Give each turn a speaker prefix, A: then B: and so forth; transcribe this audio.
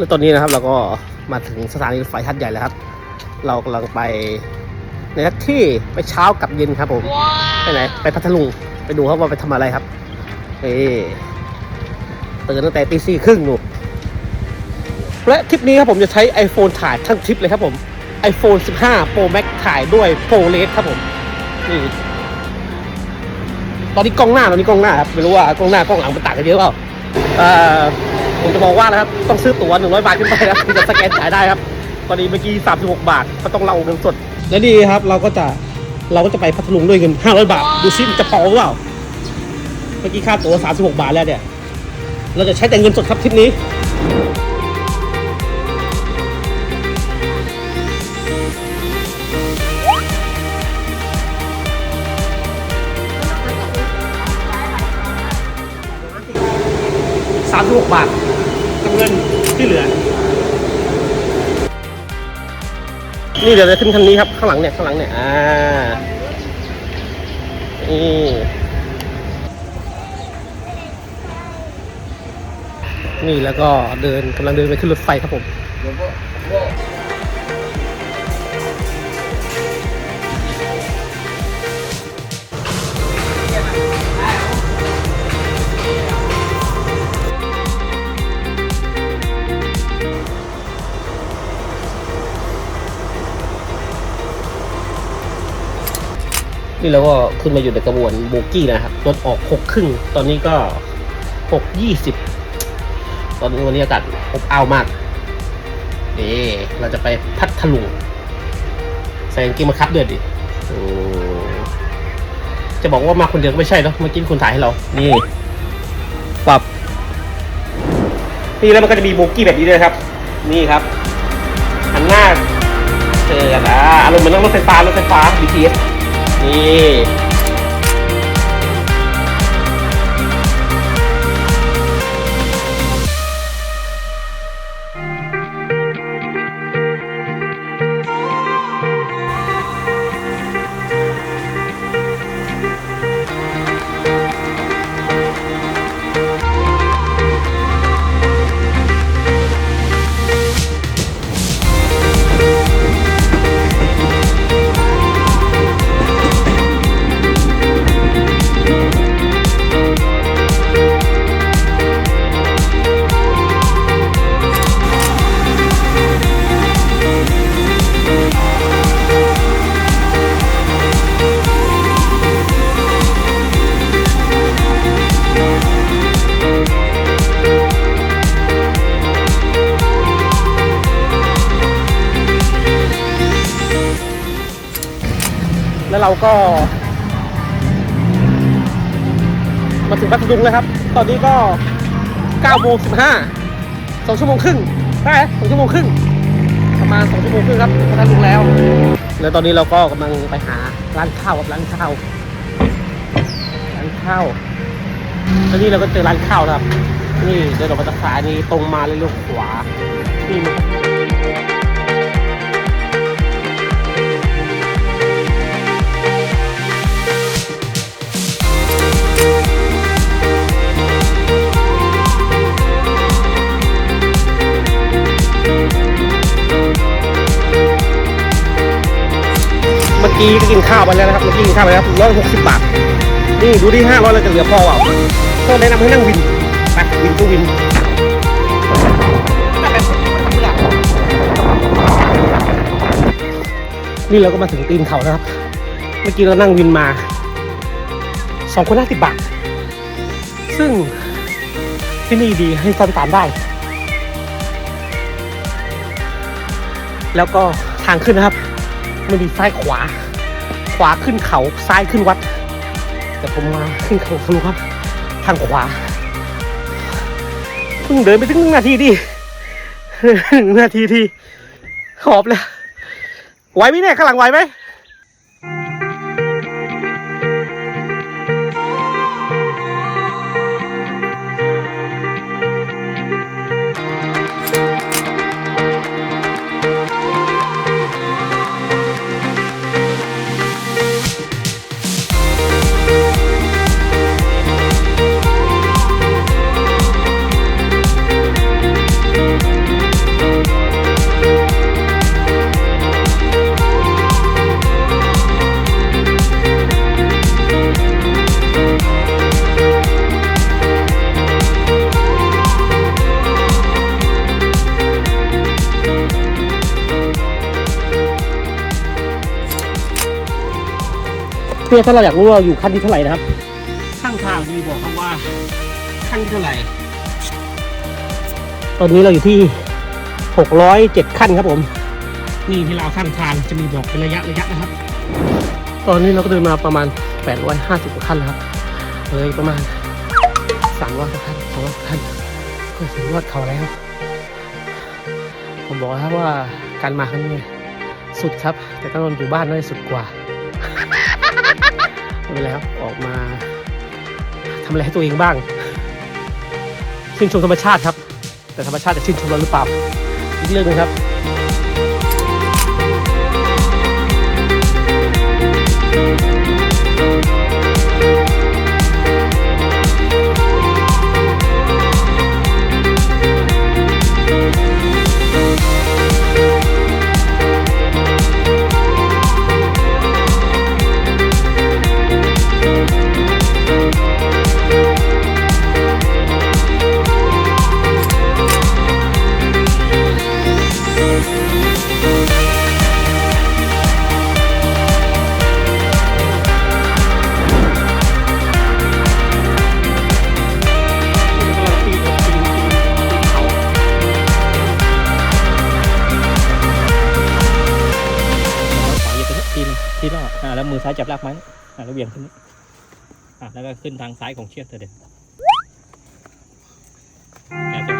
A: แล้วตอนนี้นะครับเราก็มาถึงสถานีรถไฟทัดใหญ่แล้วครับ เรากำลังไปในทัดที่ไปเช้ากับเย็นครับผมไปไหนไปพัทลุงไปดูครับว่าไปทำอะไรครับนี่ตื่นตั้งแต่ตีสี่ครึ่งหนูและทริปนี้ครับผมจะใช้ iPhone ถ่ายทั้งทริปเลยครับผม iPhone 15 Pro Max ถ่ายด้วย Pro Red ครับผมนี่ตอนนี้กล้องหน้าตอนนี้กล้องหน้าครับไม่รู้ว่ากล้องหน้ากล้องหลังมันต่างกันเยอะเปล่าเอ่อ ผมจะบอกว่านะครับต้องซื้อตั๋ว100 บาทขึ้นไปนะถึงจะสแกนจ่ายได้ครับตอนนี้เมื่อกี้ 36 บาทก็ต้องเราเงินสด และดีครับเราก็จะเราก็จะไปพัทลุงด้วยเงิน 500 บาท ดูซิมันจะพอหรือเปล่า เมื่อกี้ค่าตั๋ว36 บาทแล้วเนี่ย เราจะใช้แต่เงินสดครับทริปนี้สามสิบหกบาท เงินที่เหลือ นี่เดี๋ยวจะขึ้นคันนี้ครับ ข้างหลังเนี่ย ข้างหลังเนี่ย อ่า นี่นี่แล้วก็เดินกำลังเดินไปขึ้นรถไฟครับผม นี่เราก็ขึ้นมาอยู่ในกระบวนโบกี้นะครับรถออกหกครึ่งตอนนี้ก็หกยี่สิบตอนนี้วันนี้อากาศอบอ้าวมากนี่เราจะไปพัทลุงใส่กางเกงมาคับเดือดดิโอ้จะบอกว่ามาคนเดียวก็ไม่ใช่เนอะเมื่อกี้คุณถ่ายให้เรา นี่ ปรับ นี่แล้วมันก็จะมีโบกี้แบบนี้ด้วยครับ นี่ครับหันหน้าเจอกันอ่าอารมณ์เหมือนนั่งรถไฟฟ้ารถไฟฟ้า BTS นี่ แล้วเราก็ มาถึงพัทลุงแล้วครับ ตอนนี้ก็9โมง15 2ชั่วโมงครึ่งได้ไหมสองชั่วโมงครึ่งประมาณ2ชั่วโมงครึ่งครับพัทลุงแล้ว แล้วตอนนี้เราก็กำลังไปหาร้านข้าวครับร้านข้าวร้านข้าวแล้วนี่เราก็เจอร้านข้าวครับ นี่เดินออกมาจากซ้ายนี่ตรงมาเลยเลี้ยวขวานี่มัน เมื่อกี้ก็กินข้าวไปแล้วนะครับเมื่อกี้กินข้าวไปแล้วร้อยหกสิบบาทนี่ดูที่ห้าร้อยเราจะเหลือพอเปล่าก็แนะนำให้นั่งวินไปวินก็วินนี่เราก็มาถึงตีนเขานะครับ เมื่อกี้เรานั่งวินมาสองคนห้าสิบบาท ซึ่งที่นี่ดีให้ซ่อนตามได้ แล้วก็ทางขึ้นนะครับ ไม่มีซ้ายขวา ขวาขึ้นเขาซ้ายขึ้นวัด แต่ผมมาขึ้นเขาทะลุครับ ทางขวาเพิ่งเดินไปถึงหนึ่งนาทีดิหนึ่งนาทีทีขอบเลยไหวไหมเนี่ยข้างหลังไหวไหม เพื่อถ้าเราอยากรู้ว่าเราอยู่ขั้นที่เท่าไหร่นะครับข้างทางมีบอกครับว่าขั้นที่เท่าไหร่ ตอนนี้เราอยู่ที่ 607 ขั้นครับผม นี่ที่เราข้างทางจะมีบอกเป็นระยะระยะนะครับ ตอนนี้เราก็เดินมาประมาณ 850กว่าขั้นแล้วครับเลยประมาณ300กว่าขั้น200กว่าขั้นก็ถึงยอดเขาแล้ว ผมบอกแล้วครับว่าการมาครั้งนี้สุดครับ แต่ต้องอยู่บ้านน่าจะสุดกว่า ไม่เป็นไรครับออกมาทำอะไรให้ตัวเองบ้าง ชื่นชมธรรมชาติครับ แต่ธรรมชาติจะชื่นชมเราหรือเปล่าอีกเรื่องหนึงครับ
B: มือซ้ายจับลากไม้อ่าแล้วเหวี่ยงขึ้นนี่อะแล้วก็ขึ้นทางซ้ายของเชือกเธอเด็กแต่ไป